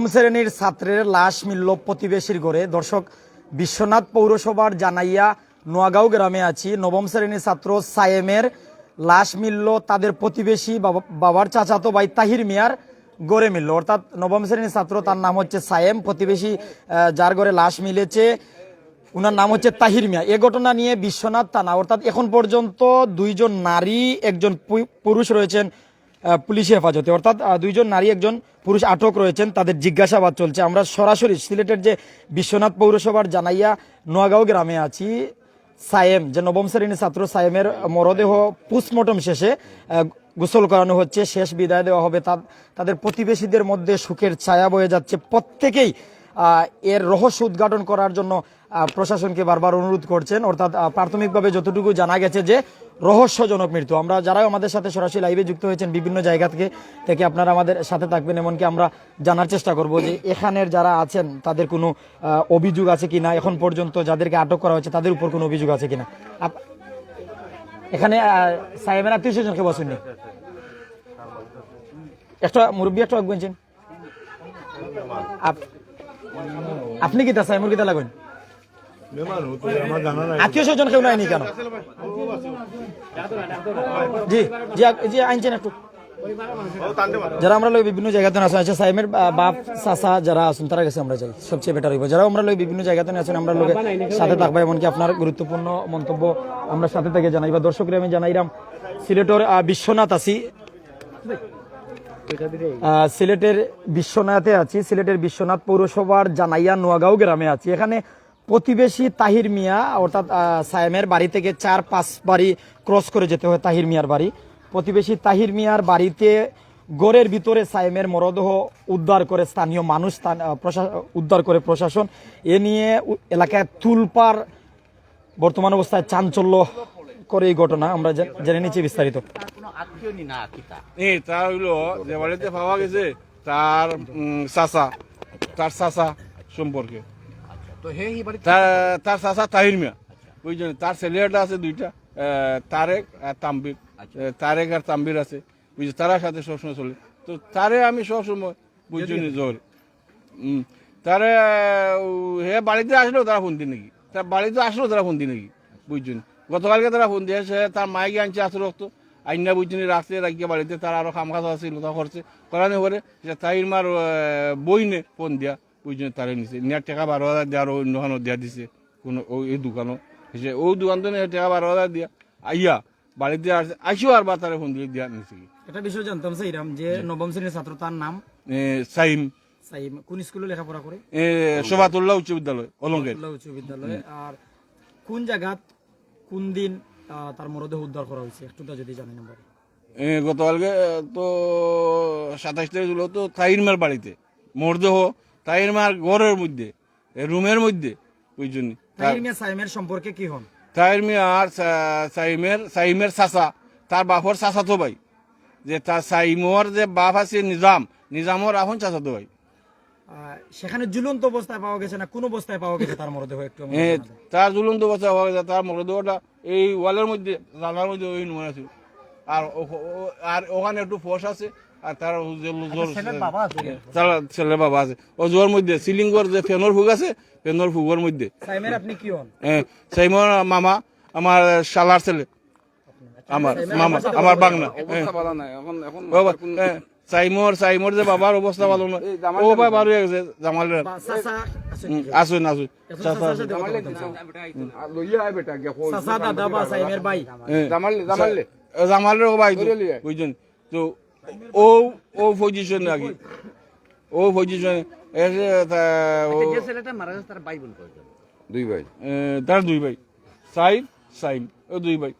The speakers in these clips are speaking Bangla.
নবম শ্রেণির ছাত্রের লাশ মিলল প্রতিবেশীর ঘরে। দর্শক, বিশ্বনাথ পৌরসভার জানাইয়া নোয়াগাঁও গ্রামে আছি। নবম শ্রেণির ছাত্র সায়েমের লাশ মিলল তাদের প্রতিবেশী বাবা- বাবার চাচাতো ভাই তাহির মিয়ার গড়ে মিলল। অর্থাৎ নবম শ্রেণির ছাত্র, তার নাম হচ্ছে সায়েম। প্রতিবেশী যার ঘরে লাশ মিলেছে, উনার নাম হচ্ছে তাহির মিয়া। এ ঘটনা নিয়ে বিশ্বনাথ থানা, অর্থাৎ এখন পর্যন্ত দুইজন নারী, একজন পুরুষ রয়েছেন পুলিশি হেফাজতে। অর্থাৎ দুইজন নারী, একজন পুরুষ আটক রয়েছেন, তাদের জিজ্ঞাসাবাদ চলছে। আমরা সরাসরি সিলেটের যে বিশ্বনাথ পৌরসভার জানাইয়া নোয়াগাঁও গ্রামে আছি, সায়েম, যে নবম শ্রেণির ছাত্র সায়েমের মরদেহ পোস্টমর্টম শেষে গোসল করানো হচ্ছে, শেষ বিদায় দেওয়া হবে। তাদের প্রতিবেশীদের মধ্যে সুখের ছায়া বয়ে যাচ্ছে। প্রত্যেকেই এর রহস্য উদ্ঘাটন করার জন্য প্রশাসনকে বারবার অনুরোধ করছেন। অর্থাৎ প্রাথমিকভাবে যতটুকু জানা গেছে যে রহস্যজনক মৃত্যু। আমরা যারাও আমাদের সাথে সরাসরি লাইভে যুক্ত হয়েছেন, বিভিন্ন জায়গা থেকে থেকে আপনারা আমাদের সাথে থাকবেন, এমনকি আমরা জানার চেষ্টা করব যে এখানের যারা আছেন, তাদের কোনো অভিযোগ আছে কি না এখন পর্যন্ত যাদেরকে আটক করা হয়েছে, তাদের উপর কোনো অভিযোগ আছে কিনা? আপ- এখানে সাহেবের আত্মীয় স্বজনকে বসেননি? একটা মুরব্বী, একটা আপ- আপনি কি তা সাইমুর কিতা লাগুন? আপনার গুরুত্বপূর্ণ মন্তব্য আমরা সাথে থেকে জানাই, বা দর্শকরা আমি জানাইলাম, সিলেটের বিশ্বনাথ আছি। সিলেটের বিশ্বনাথে আছি, সিলেটের বিশ্বনাথ পৌরসভার জানাইয়া নোয়াগাঁও গ্রামে আছি। এখানে প্রতিবেশী তাহির মিয়া, অর্থাৎ সায়েমের বাড়ি থেকে চার পাঁচ বাড়ি ক্রস করে যেতে হয় তাহির মিয়ার বাড়ি। প্রতিবেশী তাহির মিয়ার বাড়িতে গড়ের ভিতরে সায়েমের মরদেহ উদ্ধার করে স্থানীয় মানুষ উদ্ধার করে প্রশাসন। এ নিয়ে এলাকায় তুলপার বর্তমান অবস্থায় চাঞ্চল্য করে এই ঘটনা। আমরা জেনে নিচ্ছি বিস্তারিত। তার হইল তার চাচা সম্পর্কে। তো হে তার চাচা তাহির মিয়া। বুঝছেন? তার ছেলেটা আছে দুইটা তারেক আর তাম্বির। তারেক আর তাম্বির আছে। বুঝছি তারা সাথে সবসময় চলে। তো তারে আমি সবসময় বুঝছি জোর। তারে হে বাড়িতে আসলেও তারা ফোন দিন নাকি তার বাড়িতে আসলেও তারা ফোন দিন নাকি বুঝছেন? গতকালকে তারা ফোন দিয়েছে তার মাইকে আনছে আসলে রক্ত। আইনা বুঝছেন রাখতে রাখিয়ে বাড়িতে তার আরও কাম কাজ আছে তা করছে করানো পরে যে তাইর মার বই নে ফোন দিয়া। বুঝছেন তারে নিছে। নেট টাকা বারো হাজার দিয়ে আরও অন্য খানো দিয়া দিছে। কোনো ও এই দোকানও সে ও দোকান তো টাকা বারো হাজার দিয়া। আইয়া বাড়িতে আসছে আইসিও আর বা তারে ফোন দিয়ে দিয়া নিছে। কি একটা বিষয় জানতাম সাইরাম যে নবম শ্রেণির ছাত্র তার নাম? সাইম। সাইম কোন স্কুলে লেখাপড়া করে? শোভাতুল্লাহ উচ্চ বিদ্যালয় অলঙ্কের উচ্চ বিদ্যালয়ে। আর কোন জায়গাত কোন দিন তার মরদেহ উদ্ধার করা হয়েছে? একটু যদি জানেন আমরা গতকালকে তো সাতাশ তারিখ তো তাইরমার বাড়িতে। মরদেহ তাইরমার ঘরের মধ্যে রুমের মধ্যে তাহির মিয়া সাইমের সম্পর্কে কি হন? তাইর মিয়া আর সাইমের সাইমের চাচা তার বাপর চাচা তো ভাই। যে তার সাইমর যে বাপ আছে নিজাম নিজামর এখন চাচা তো ভাই সেখানে ঝুলন্ত অবস্থায় পাওয়া গেছে না কোন অবস্থায় পাওয়া গেছে তার মরদেহ একটু তার ঝুলন্ত অবস্থা হওয়া গেছে তার মরদেহটা এই ওয়ালের মধ্যে জানার মধ্যে ওই নুমান আছে। আর আর ওখানে একটু ফোর্স আছে আর তার জোর- তার ছেলে বাবা আছে। ও জোর মধ্যে সিলিংগর যে ফেনর ফুগ আছে ফেনর ফুগর মধ্যে। সাইমের আপনি কি হন? সাইমর মামা আমার শালার ছেলে। আমার মামা আমার বাংলা সাইমর সাইমর যে বাবার অবস্থা ভালো না। ও ভাই ভালো হয়ে গেছে জামালের? আসুন আসুন জামালের ভাই। বুঝছেন? তো ও ও পজিশন নাকি ও পজিশন এসে তা- ও যে ছেলেটা মারা গেছে তার বাইবেল কয়জন দুই ভাই তার দুই ভাই সাইম সাইম ও দুই ভাই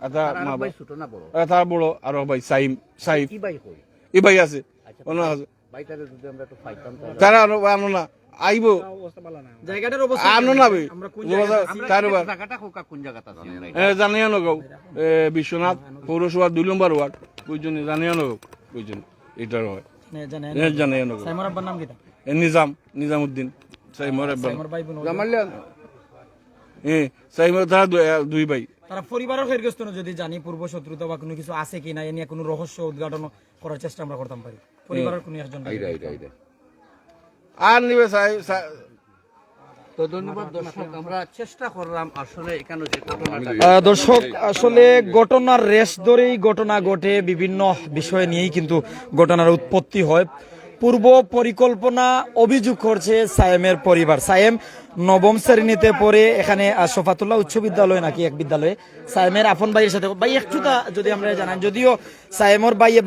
আর তার আর মা ভাই বাবা- ছোট না বড় আর তার বড় আরও ভাই সাইম সাইম কি ভাই কই এই ভাই আছে অন্য আছে ভাইটারে যদি আমরা একটু পাইতাম তাহলে তারা আনো আনো না আইব জায়গাটার অবস্থা আনো না ভাই আমরা কোন যোগাযোগ- আমরা তার একটা বা- জায়গাটা কোকা কোন জায়গাটা জানি আমরা এ, জানিয়া নগাঁও এ, বিশ্বনাথ পৌরসভা দুই নম্বর ওয়ার্ড বুঝছেন জানিয়া নগাঁও বুঝছেন এটার হয়। সাইমর আব্বার নাম কিটা নিজাম সাইমর এ সাইমর তারা দুই- ভাই। তারা পরিবারের ক্ষেত্রস্থ যদি জানি পূর্ব শত্রুতা বা কোনো কিছু আছে কিনা এ নিয়ে কোনো রহস্য উদ্ঘাটন করার চেষ্টা আমরা করতাম পারি পরিবারের কোনো একজন আর নিবে চাই চাই- তো ধন্যবাদ দর্শক আসলে ঘটনার রেশ ধরেই ঘটনা ঘটে বিভিন্ন বিষয় নিয়েই কিন্তু ঘটনার উৎপত্তি হয়। পূর্ব পরিকল্পনা অভিযোগ করছে সায়েমের পরিবার। সায়েম নবম শ্রেণীতে পড়ে এখানে আহ, শফাতুল্লাহ উচ্চ বিদ্যালয় নাকি এক বিদ্যালয়ে। সায়েমের আপন ভাইয়ের সাথে ভাই একটু যদি আমরা জানান। যদিও সায়েমর ভাইয়ে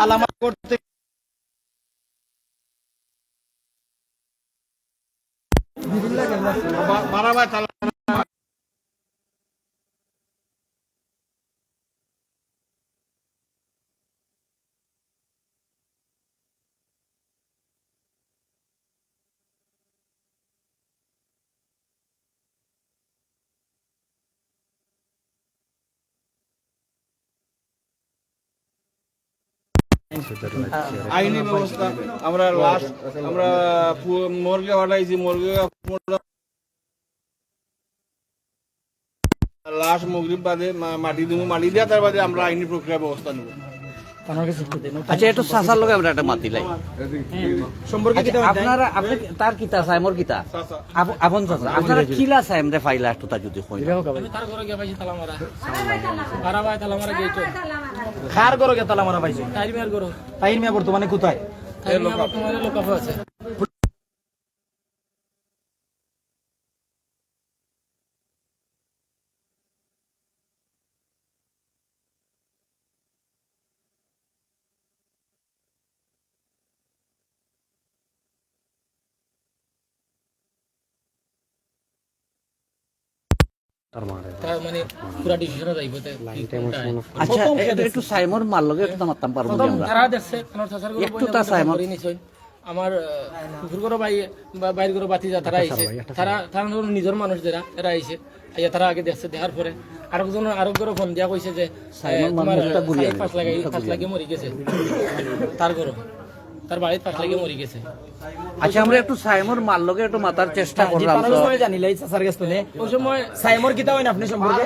ভাই তালামার করতে বা- আইনি ব্যবস্থা আমরা লাশ আমরা মর্গে পাঠাইছি মর্গে লাশ মগরিব বাদে মাটি দিব মাটি দিয়া তার বাদে আমরা আইনি প্রক্রিয়া ব্যবস্থা নেব। আচ্ছা একটু চাচার লগে আমরা একটা মাতি লাই। সম্পর্কে আচ্ছা, কিতা? আপনারা আপনি তার কিতা সাইমর কিতা? চাচা। আপ- আপন চাচা। আপনারা কিলা ফাইলা একটু যদি কই তার ঘরে গিয়ে পাইছি তালা মারা। ভাই তালা গেইটো কার গরো গে তালা মারা পাইছে? তাইর মিয়ার গরো। তাইর মিয়া বর্তমানে কোথায়? বর্তমানে লোক আছে। আচ্ছা একটু- সাইমর মার লগে একটু মারতাম পারব একটু তা চাই আমার। ঘর বাইর ঘর বাতি যা তারা আইছে। তারা তারা নিজের মানুষ যারা এরা আইছে। আইয়া তারা আগে দেখছে দেখার পরে আরেকজন আরেক ঘরে ফোন দিয়া কইছে যে তোমার পাঁচ লাগাই পাঁচ লাগিয়ে মরি গেছে। তার ঘর তার বাড়িতে মরি গেছে। আচ্ছা আমরা একটু সাইমর মার লগে একটু মাতার চেষ্টা করলাম তো। জানিলাই চাচার কাছ থেকে। ওই সময় সাইমর কিতা হইন আপনি সম্পর্কে?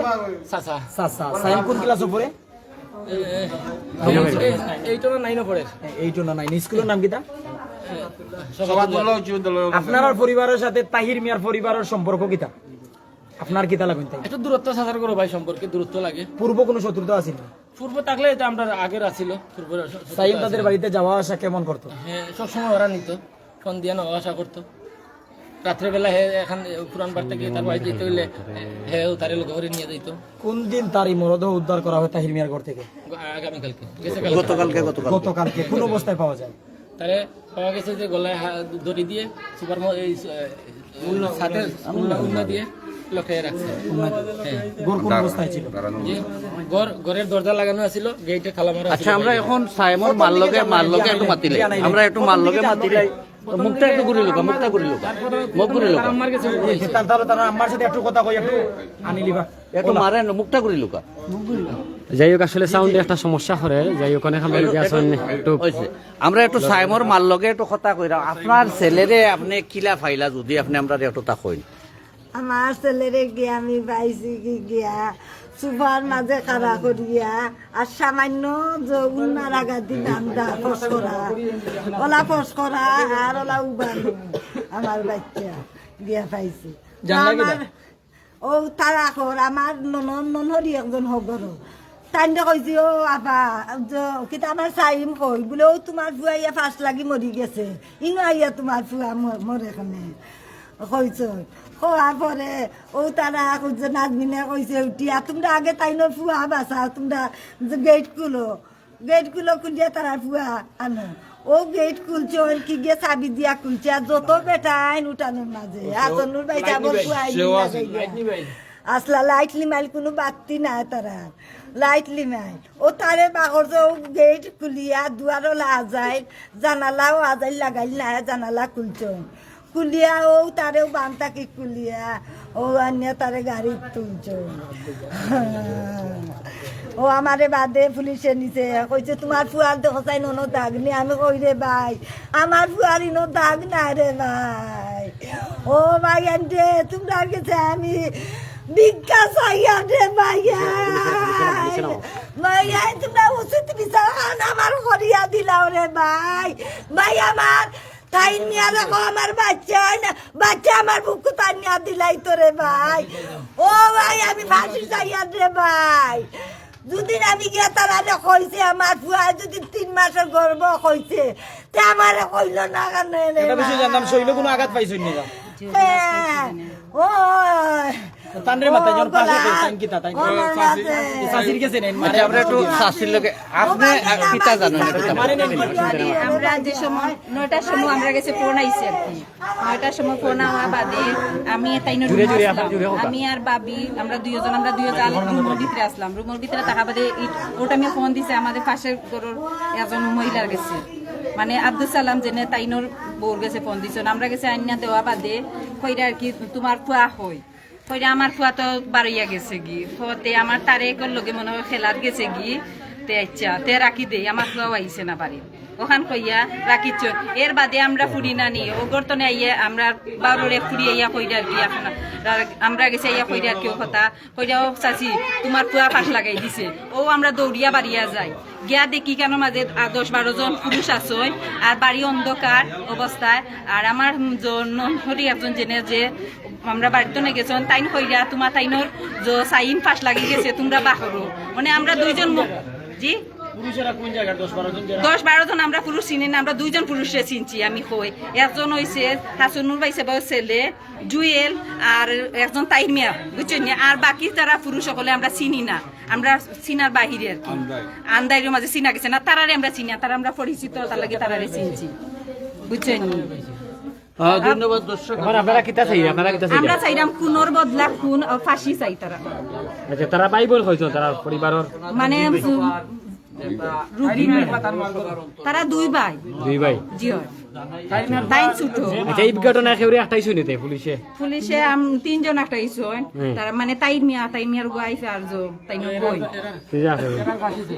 চাচা। চাচা সাইম কোন ক্লাস উপরে? এইটা নাইনে পড়ে এইটো না স্কুলের নাম কিতা আপনার পরিবারের সাথে তাহির মিয়ার পরিবারের সম্পর্ক কিতা আপনার কি লাগুন তাই একটু দূরত্ব চাচার ঘর ভাই সম্পর্কে দূরত্ব লাগে। পূর্ব কোনো শত্রুতা আছিল না? পূর্ব থাকলে এটা আমরা আগের আছিল পূর্ব সাইম তাদের বাড়িতে যাওয়া আসা কেমন করতো? হ্যাঁ সবসময় ওরা নিত ফোন দিয়ে নেওয়া আসা করতো। রাত্রেবেলা হে এখন পুরান বার থেকে তার বাড়ি যেতে হইলে হে তারে লোক করে নিয়ে যাইতো। কোন দিন তার এই মরদেহ উদ্ধার করা হয় তাহির মিয়ার ঘর থেকে? আগামীকালকে গেছে কালকে। গতকালকে গতকাল গতকালকে কোন অবস্থায় পাওয়া যায়? তারে পাওয়া গেছে যে গলায় হা- দড়ি দিয়ে সুপার এই সাথে উন্না দিয়ে। রাখছে। হ্যাঁ। ঘর কোন অবস্থায় ছিল? যে ঘর ঘরের দরজা লাগানো আছিল গেটে খালা মারা আচ্ছা আমরা এখন সাইমর মার লগে একটু মাতিলাই আমরা একটু মার লগে মুখটা একটু ঘুরি লোকা মুখটা ঘুরি লোকা। মুখ ঘুরি লোকা। আমার কাছে তার তার তার আমার সাথে একটু কথা কই একটু আনি লিবা। একটু মারে মুখটা ঘুরি লোকা। যাই হোক আসলে সাউন্ডে একটা সমস্যা করে যাই হোক অনেক আমরা একটু আমরা একটু সাইমর মার লগে একটু কথা কইরা আপনার ছেলেরে আপনি কিলা ফাইলা যদি আপনি আমরা একটু তা কইন। আমার ছেলেরে গিয়া আমি পাইছি কি গিয়া সুপার মাঝে খাড়া করিয়া আর সামান্য যে উন্নার আগাদি বান্ধা ফস করা ওলা ফস করা আর ওলা উবান আমার বাচ্চা গিয়া পাইছি। আমার ও তারা কর আমার ননন ননহরি একজন হগর তাইন্দে কইছি ও আবা কিতা আমার চাইম কই বোলে ও তোমার ফুয়া ইয়া ফাঁস লাগি মরি গেছে। ইনো আইয়া তোমার ফুয়া মরে খানে কইছ হওয়ার পরে ও তারা খুঁজছে নাজমিনে কইছে উঠিয়া তোমরা আগে তাই না ফুয়া বাসাও তোমরা গেট খুলো। গেট খুলো খুলিয়া তারা ফুয়া আনো। ও গেট খুলছে ওর কি গিয়ে চাবি দিয়া খুলছে আর যত বেটা আইন উঠানোর মাঝে আসনুর বাই যাবর ফুয়া আসলা লাইট লিমাইল কোনো বাতি নাই তারা। লাইট লিমাইল ও তারে বাগর যে গেট খুলিয়া দুয়ারও লাজাইল জানালাও আজাইল লাগাইল না জানালা খুলছ। কুলিয়া ও তারেও বান্তাকে কুলিয়া ও আনিয়া তারে গাড়ি তুলছ। ও আমারে বাদে পুলিশে নিছে। কইছে, তোমার ফুয়ার চাই নো দাগ নি আমি কই রে ভাই, আমার ফুয়ার ইনো দাগ নাই রে ভাই। ও ভাই, আন্টে, তোমরা গেছে আমি ভিক্ষা চাইয়া রে ভাইয়া তোমরা উচিত বিচার আমার করিয়া দিলাও রে ভাই। ভাই, আমার তাই নিয়ে রাখো আমার বাচ্চা না। বাচ্চা আমার বুকু তাই নিয়ে দিলাই তো রে ভাই। ও ভাই আমি ফাঁসি চাইয়া রে ভাই। দুদিন আমি গিয়ে তারা কইছে আমার ফুয়া যদি তিন মাসের গর্ব কইছে তে আমার কইল না কেন শৈল কোনো আঘাত পাইছই না হ্যাঁ, ও তানরে জন পাশে নেন আচ্ছা আমরা একটু শাস্তির লোকে আপনি কিতা জানেন আমরা যে সময় নয়টার সময় আমরা গেছে ফোন আইছে আর কি। নয়টার সময় ফোন আওয়া বাদে আমি তাই আমি আর বাবি আমরা দুইজন আমরা দুইজন রুমের ভিতরে আসলাম। রুমের ভিতরে থাকা বাদে ওটা আমি ফোন দিছে আমাদের পাশের ঘরের একজন মহিলার গেছে মানে আব্দুল সালাম জেনে তাইনোর বউর গেছে ফোন দিছে। আমরা গেছে আইনা দেওয়া বাদে কইরা আর কি তোমার ফুয়া হই। কইরা আমার ফুয়া তো বাড়িয়া গেছে গি। ফতে আমার তারে লগে মনে হয় খেলার গেছে গি। তে আচ্ছা তে রাখি দে, আমার ফুয়াও আইছে না বাড়ি ওখান কইয়া রাখিছ। এর বাদে আমরা ফুরি না নি ও গর্তনে আইয়া আমরা বারোরে ফুরি আইয়া কইরা আর কি এখন। আমরা গেছে আইয়া কইরা আর কি কথা। কইরা, ও চাচি, তোমার পুয়া পাশ লাগাই দিছে। ও আমরা দৌড়িয়া বাড়িয়া যাই। গিয়া দেখি কেন মাঝে দশ বারো জন পুরুষ আছে আর বাড়ি অন্ধকার অবস্থায়। আর আমার হরি একজন জেনে যে, আমরা বাড়িতে নিয়ে গেছেন, তাইন কইরা তোমার তাইনোর সাইন পাশ লাগি গেছে, তোমরা বাহরো। মানে আমরা দুইজন জি? পুরুষেরা কোন জায়গায় 10 12 জন যারা দশ বারো জন আমরা পুরুষ চিনি না আমরা দুইজন পুরুষে চিনছি আমি কই একজন হইছে হাসনুর ভাই সেবা ছেলে জুয়েল আর একজন তাইর মিয়া বুঝছেন নি? আর বাকি যারা পুরুষ সকলে আমরা চিনি না। আমরা চিনার বাহিরে আর কি। আন্দাইরের মাঝে চিনা গেছে না তারারে আমরা চিনি না তারা আমরা পরিচিত তার লাগে তারারে চিনছি। বুঝছেন ধন্যবাদ দর্শক। আপনারা কিতা চাই আপনারা কিতা চাই? আমরা খুনোর বদলা খুন ফাঁসি চাই তারা। আচ্ছা তারা বাইবল হইতো তারা পরিবারের মানে তারা দুই ভাই। দুই ভাই। জি হয়। আচ্ছা এই ঘটনা কেউরে একটাই শুনিতে পুলিশে? পুলিশে আম তিনজন একটা ইস্যু তার মানে তাইর মিয়া তাই মিয়ার ওয়াইফ আর জো তাই কই। ঠিক আছে।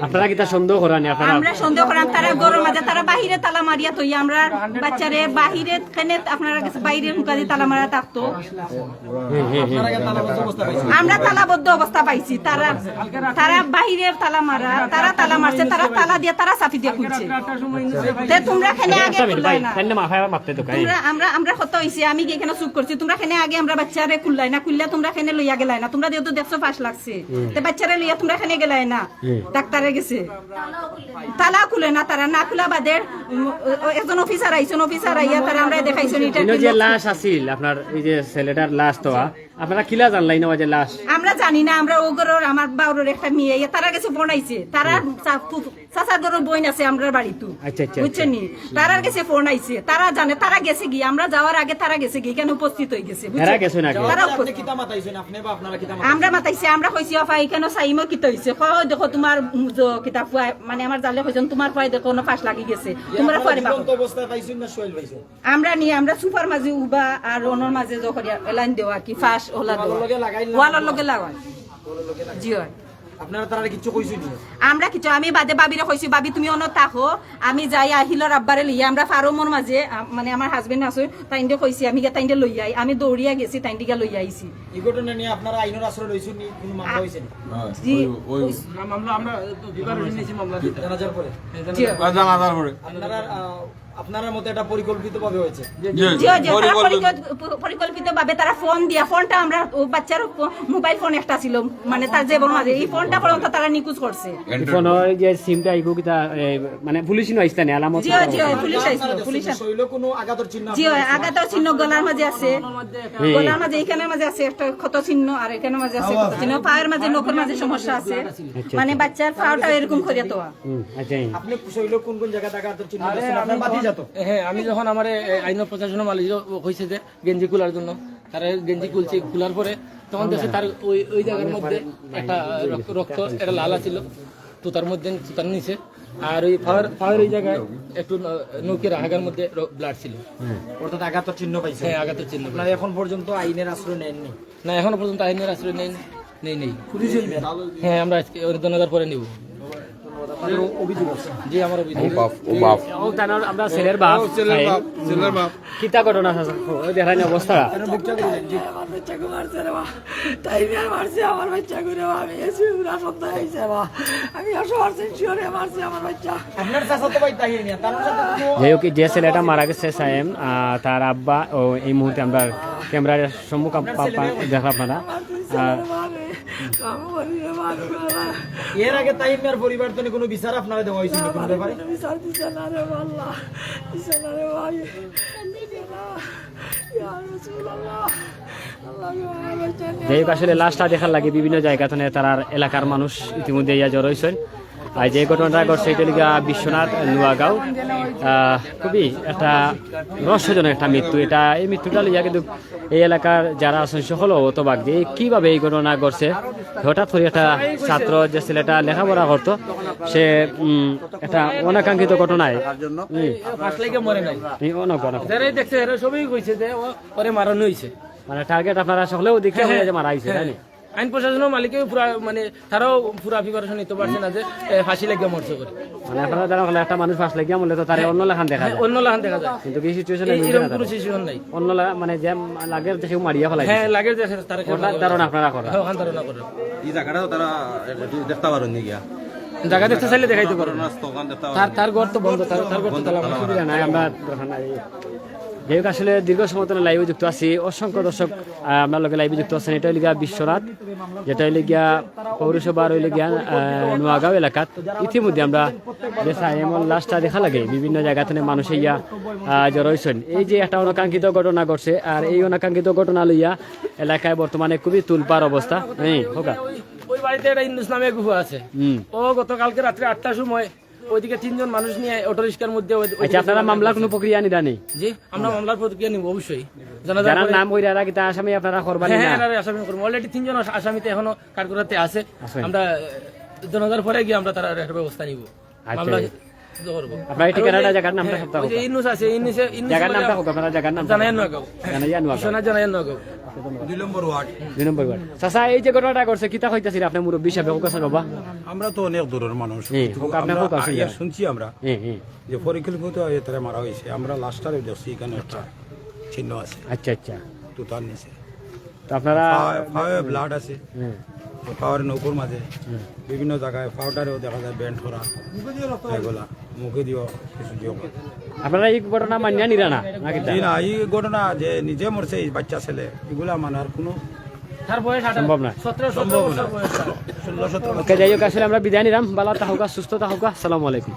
আপনারা কিতা সন্দেহ করানি আপনারা আমরা সন্দেহ করাম তারা গরম মাঝে তারা বাহিরে তালা মারিয়া তৈ আমরা বাচ্চারে বাহিরে কেনে আপনারা কাছে বাইরে হুকাদি তালা মারা থাকতো। আমরা তালাবদ্ধ অবস্থা পাইছি তারা তারা বাহিরে তালা মারা তারা তালা মারছে তারা তালা দিয়ে তারা চাপি দিয়ে খুলছে তোমরা আগে মিনিট ভাই। খুললাই না। তোমরা আমরা আমরা কত হইছে আমি কি এখানে চুপ করছি? তোমরা খেনে আগে আমরা বাচ্চারে কুল্লাই না কুল্লা তোমরা খেনে লইয়া গেলাই না। তোমরা যেহেতু দেখছ ফাঁস লাগছে। তে বাচ্চারে লইয়া তোমরা খেনে গেলাই না। ডাক্তারে গেছে। তালা খুলে না তারা না খুলা বাদে উম, একজন অফিসার আইছেন অফিসার আইয়া তারা আমরা দেখাইছেন এটা যে লাশ আছিল আপনার এই যে ছেলেটার লাশ তো আপনারা কিলা জানলাই না যে লাশ? আমরা জানি না আমরা ওগরর আমার বাউরের একটা মেয়ে তারা গেছে বনাইছে। তারা বইন আছে আমরা বাড়িতে আচ্ছা, আচ্ছা, বুঝছেন নি? গেছে ফোন আইছে। তারা জানে তারা গেছে কি আমরা যাওয়ার আগে তারা গেছে কি কেন উপস্থিত হয়ে গেছে আমরা মাতাইছে আমরা অফা চাইমো দেখো তোমার কিতাব ফুয়াই মানে আমার জালে কইছেন তোমার ফুয়াই দেখো না পাশ লাগি গেছে। তোমরা ফুয়ারি আমরা নিয়ে আমরা সুপার মাঝে উবা আর অনর মাঝে যখন এলাইন দেওয়া কি ফাঁস ওলা দেওয়া। লগে লাগাইল না? ওয়ালের লগে লাগাই। জি আপনারা তারা কিছু কইছেন নি। আমরা কিছু আমি বাদে বাবিরে কইছি বাবি তুমি অন্য থাকো। আমি যাই আহিলর আব্বারে লইয়া। আমরা ফারমর মাঝে মানে আমার হাজবেন্ড আছে তাইন্ডে কইছি আমি গিয়া তাইন্ডে লইয়া আই। আমি দৌড়িয়া গেছি তাইন্ডে গিয়া লইয়া আইছি। এই ঘটনা নিয়ে আপনারা আইনের আশ্রয় লইছেন নি কোনো মামলা হইছে নি? জি। জানাজার পরে। জি। জানাজার পরে। আপনারা আহ, আপনার মতে এটা পরিকল্পিত ভাবে হয়েছে পরিকল্পিত ভাবে তারা ফোন দিয়া ফোনটা আমরা ও বাচ্চার মোবাইল ফোন একটা ছিল মানে তার মাঝে। এই ফোনটা পর্যন্ত তারা নিখোঁজ করছে। ফোনের যে সিমটা আইগো কিতা এ, মানে পুলিশ নো আইস্তা নি আলামত জিও জিও পুলিশ আইছিল পুলিশ শৈল কোনো আঘাতর চিহ্ন আগাতার চিহ্ন গলার মাঝে আছে। গলার মাঝে এইখানের মাঝে আছে একটা ক্ষত চিহ্ন আর এখানের মাঝে আছে ক্ষত চিহ্ন। পায়ের মাঝে নখের মাঝে সমস্যা আছে। মানে বাচ্চার পাওটা এরকম করিয়া তো। আচ্ছা। আপনি শৈল কোন কোন জায়গায় আঘাতর চিহ্ন দেখছেন? হ্যাঁ আমি যখন আমার আইন প্রশাসনের মালিক হয়েছে যে গেঞ্জি খোলার জন্য তারা গেঞ্জি খুলছে খোলার পরে তখন দেখছে তার ওই ওই জায়গার মধ্যে একটা রক- রক্ত একটা লালা ছিল তুতার মধ্যে তুতার নিচে আর ওই ফাওয়ার ফাওয়ার ওই জায়গায় একটু ন- নৌকের আগার মধ্যে ব্লাড ছিল। অর্থাৎ আঘাতর চিহ্ন পাইছে। হ্যাঁ আঘাতের চিহ্ন আপনারা এখন পর্যন্ত আইনের আশ্রয় নেননি? না এখনও পর্যন্ত আইনের আশ্রয় নেই নেই নেই। হ্যাঁ আমরা আজকে জনতার পরে নিব। জি আমার অভিযোগ বাপ ও বাপ। ও তানোর আমরা ছেলের বাপ ছেলের বাপ ছেলের বাপ। কিতা ঘটনা আছে? ওই দেখানি অবস্থা। আপনার চাচাতো ভাই তাহির নিয়া তার সাথে যাই হোক যে ছেলেটা মারা গেছে সায়েম তার আব্বা ও এই মুহূর্তে আমরা ক্যামেরার সম্মুখ দেখা আপনারা এর আগে তাহির মিয়ার পরিবার তো কোনো বিচার আপনারা দেওয়া হয়েছিল কোনো ব্যাপারে? যাই হোক আসলে লাশটা দেখার লাগে বিভিন্ন জায়গা থেকে তার এলাকার মানুষ ইতিমধ্যে ইয়া জড় হয়েছেন। আর যে ঘটনাটা ঘটছে এটা লিগা বিশ্বনাথ নোয়াগাঁও। খুবই একটা রহস্যজনক একটা মৃত্যু। এটা এই মৃত্যুটা লিয়া কিন্তু এই এলাকার যারা আছেন সকল অতবাক যে কীভাবে এই ঘটনা ঘটছে? হঠাৎ করে একটা ছাত্র যে ছেলেটা লেখাপড়া করতো সে উম, একটা অনাকাঙ্ক্ষিত ঘটনায় দেখছে সবই কইছে যে ওরে মারানো হয়েছে মানে টার্গেট আপনারা সকলেও দেখে হ্যাঁ, যে মারা হয়েছে তাই? আইন প্রশাসনের মালিকে পুরা মানে তারাও পুরা প্রিপারেশন নিতে পারছে না যে ফাঁসি লাগিয়ে মরছে করে মানে আপনারা যারা হলে একটা মানুষ ফাঁস লাগিয়া বললে তো তারে অন্য লেখান দেখা যায়। অন্য লাহান দেখা যায়। কিন্তু কি সিচুয়েশনে এরকম কোনো সিচুয়েশন নাই। অন্য মানে যে লাগে যে কেউ মারিয়া ফেলাই হ্যাঁ লাগে যে তারা ধারণা আপনারা করা হ্যাঁ, ধারণা করে এই জায়গাটা তারা দেখতে পারেন নি গিয়া। জায়গা দেখতে চাইলে দেখাইতে পারো তার তার ঘর তো বন্ধ তার ঘর তো তালা নাই আমরা যাই হোক আসলে দীর্ঘ সময় লাইভে যুক্ত আছি। অসংখ্য দর্শক আপনার লগে লাইভে যুক্ত আছেন। এটা হইলে বিশ্বনাথ যেটা হইলে গিয়া পৌরসভার হইলে গিয়া নোয়াগাঁও এলাকাত। ইতিমধ্যে আমরা যে সাইমন লাশটা দেখা লাগে বিভিন্ন জায়গা থেকে মানুষ ইয়া জড় হয়েছেন এই যে একটা অনাকাঙ্ক্ষিত ঘটনা ঘটছে আর এই অনাকাঙ্ক্ষিত ঘটনা লইয়া এলাকায় বর্তমানে খুবই তুলপার অবস্থা। হ্যাঁ হোকা ওই বাড়িতে একটা ইন্দুস নামে গুহা আছে। ও গতকালকে রাত্রে আটটার সময় ওইদিকে তিনজন মানুষ নিয়ে অটো রিক্সার মধ্যে আচ্ছা আপনারা মামলার কোনো প্রক্রিয়া নিদা নেই জি আমরা মামলার প্রক্রিয়া নিব অবশ্যই। যারা নাম কইরা রাখি তা আসামি আপনারা করবেন হ্যাঁ না? হ্যাঁ এনারে আসামি করব। অলরেডি তিনজন আসামি আসামিতে এখনও কাঠগড়াতে আছে। আমরা জনতার পরে গিয়ে আমরা তার ব্যবস্থা নিব। আচ্ছা। মামলা আপনার ঠিকানাটা জায়গার নামটা সপ্তাহ ইনুস আছে ইনুসে ইনুস জায়গার নামটা হোক আপনারা জায়গার নাম জানাই নগাঁও জানাইয়া নোয়া সোনা জানাই নগাঁও দুই নম্বর ওয়ার্ড দুই নম্বর ওয়ার্ড চাচা এই যে ঘটনাটা করছে কিতা হইতাছিল আপনি মুরব্বী হিসাবে হোক আছে বাবা। আমরা তো অনেক দূরের মানুষ হোক আপনার। শুনছি আমরা। যে পরিকল্পিত তারা মারা হয়েছে আমরা লাস্টারে দেখছি এখানে একটা চিহ্ন আছে। আচ্ছা আচ্ছা। নিচে তো আপনারা ব্লাড আছে। হ্যাঁ, পাওয়ার নৌকোর মাঝে বিভিন্ন জায়গায় পাউডারেও দেখা যায় ব্যান্ড করা এগুলা। মুখে দিও কিছু দিও আপনারা এই ঘটনা মানিয়া নিরা না? জি না? এই ঘটনা যে নিজে মরছে এই বাচ্চা ছেলে এগুলা মানার কোনো সম্ভব না। যাই হোক আসলে আমরা বিদায় নিলাম। বালা থাকুকা সুস্থ থাকুকা। আসসালামু আলাইকুম।